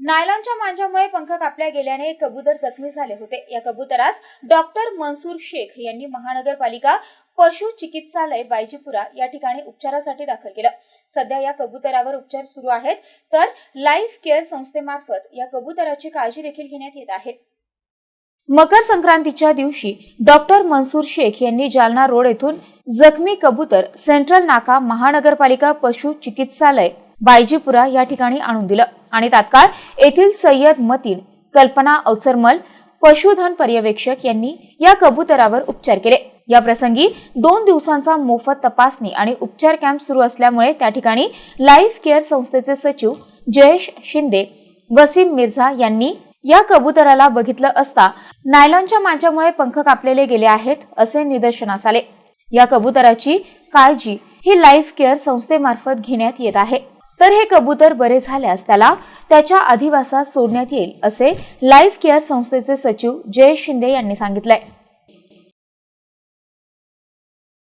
नायलॉनच्या मांजामुळे पंख कापल्या गेल्याने एक कबूतर जखमी झाले होते. या कबुतरास डॉक्टर मनसूर शेख यांनी महानगरपालिका पशु चिकित्सालय बायजीपुरा या ठिकाणी उपचारासाठी दाखल केलं. सध्या या कबुतरावर उपचार सुरू आहेत तर लाईफ केअर संस्थेमार्फत या कबुतराची काळजी देखील घेण्यात येत आहे. मकर संक्रांतीच्या दिवशी डॉक्टर मनसूर शेख यांनी जालना रोड येथून जखमी कबूतर सेंट्रल नाका महानगरपालिका पशु चिकित्सालय बायजीपुरा या ठिकाणी आणून दिलं. आणि तात्काळ येथील सय्यद मतीन कल्पना अवचरमल पशुधन पर्यवेक्षक यांनी या कबुतरावर उपचार केले. या प्रसंगी दोन दिवसांचा मोफत तपासणी आणि उपचार कॅम्प सुरू असल्यामुळे त्या ठिकाणी लाईफ केअर संस्थेचे सचिव जयेश शिंदे वसीम मिर्झा यांनी या कबुतराला बघितलं असता नायलॉनच्या मांजामुळे पंख कापलेले गेले आहेत असे निदर्शनास आले. या कबुतराची काळजी ही लाईफ केअर संस्थेमार्फत घेण्यात येत आहे. तर हे कबूतर बरे झाल्यास त्याला त्याच्या अधिवासात सोडण्यात येईल असे लाईफ केअर संस्थेचे सचिव जयेश शिंदे यांनी सांगितलंय.